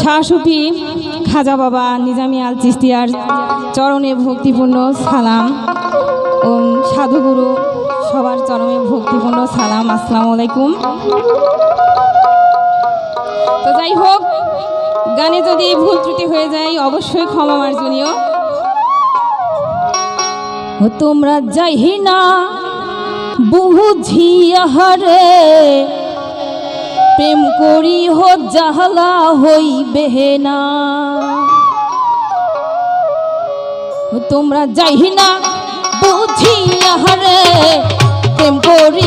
শাশুপি খাজা বাবা নিজামি আল চিস্তিয়ার চরণে ভক্তিপূর্ণ সালাম। ও সাধুগুরু, সবার চরমে ভক্তিপূর্ণ সালাম। আসসালাম আলাইকুম। তো যাই হোক, গানে যদি ভুল ত্রুটি হয়ে যায়, অবশ্যই ক্ষমা মার্জনীয়। তোমরা যাই না, বুঝিয়া হারে প্রেম করি হো জাহালা হইবে না। তোমরা যাই না বুঝি আহারে প্রেম করি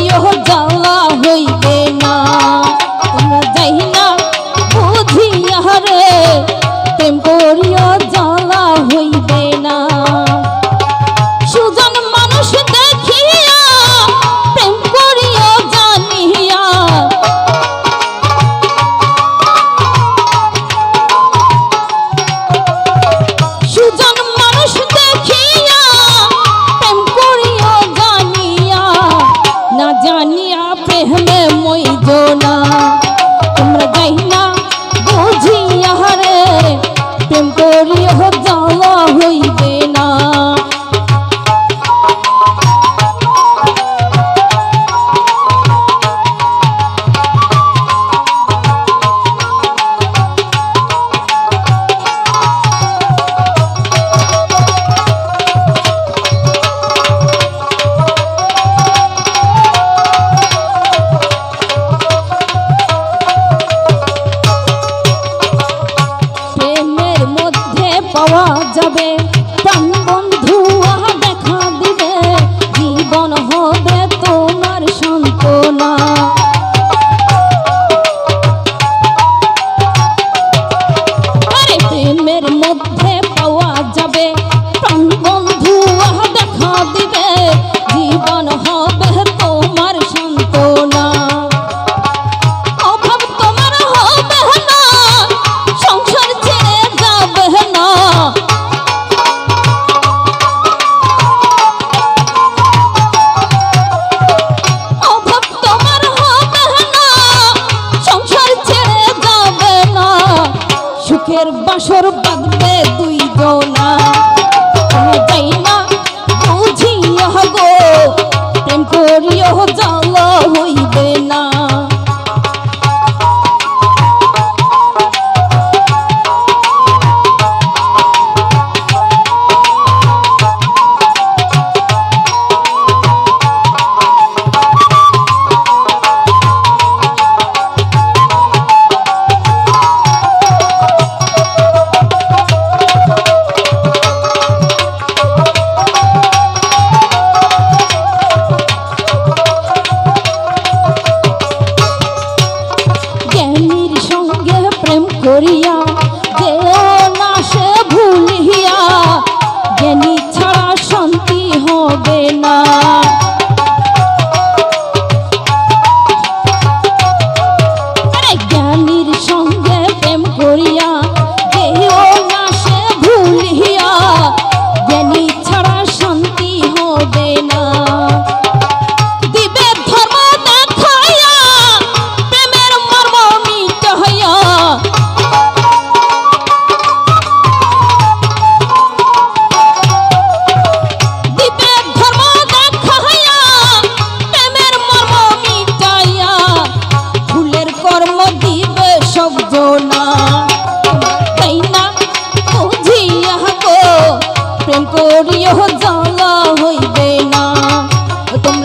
হবে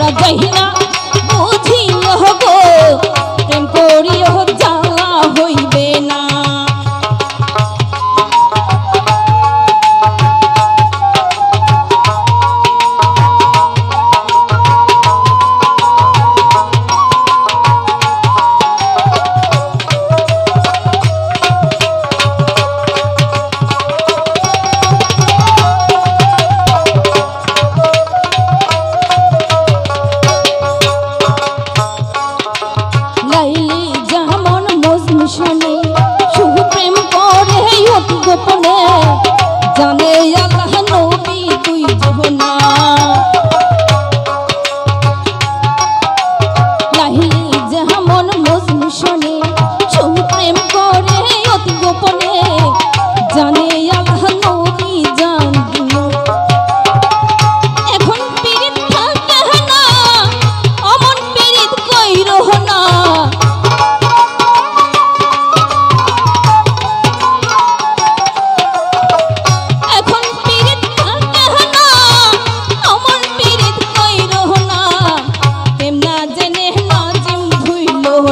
মোরা গহিনা জানে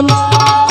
Allah